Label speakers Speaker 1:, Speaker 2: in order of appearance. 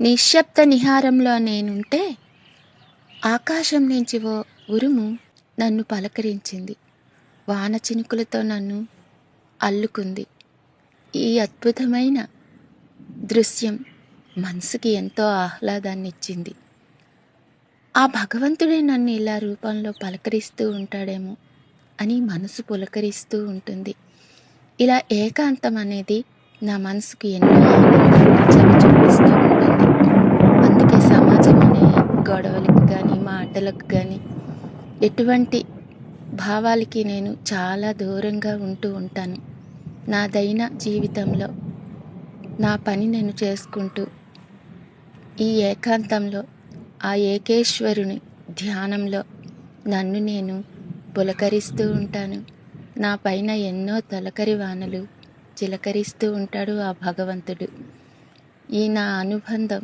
Speaker 1: నిశ్శబ్ద నిహారంలో నేనుంటే ఆకాశం నుంచి ఓ ఉరుము నన్ను పలకరించింది. వాన చినుకులతో నన్ను అల్లుకుంది. ఈ అద్భుతమైన దృశ్యం మనసుకి ఎంతో ఆహ్లాదాన్ని ఇచ్చింది ఆ భగవంతుడే నన్ను ఇలా రూపంలో పలకరిస్తూ ఉంటాడేమో అని మనసు పులకరిస్తూ ఉంటుంది. ఇలా ఏకాంతం అనేది నా మనసుకు ఎన్నో ఆనందాన్ని చవి కానీ మాటలకు కానీ ఎటువంటి భావాలకి నేను చాలా దూరంగా ఉంటూ ఉంటాను. నాదైన జీవితంలో నా పని నేను చేసుకుంటూ ఈ ఏకాంతంలో ఆ ఏకేశ్వరుని ధ్యానంలో నన్ను నేను పులకరిస్తూ ఉంటాను. నా పైన ఎన్నో తొలకరి వానలు చిలకరిస్తూ ఉంటాడు ఆ భగవంతుడు. ఈ నా అనుబంధం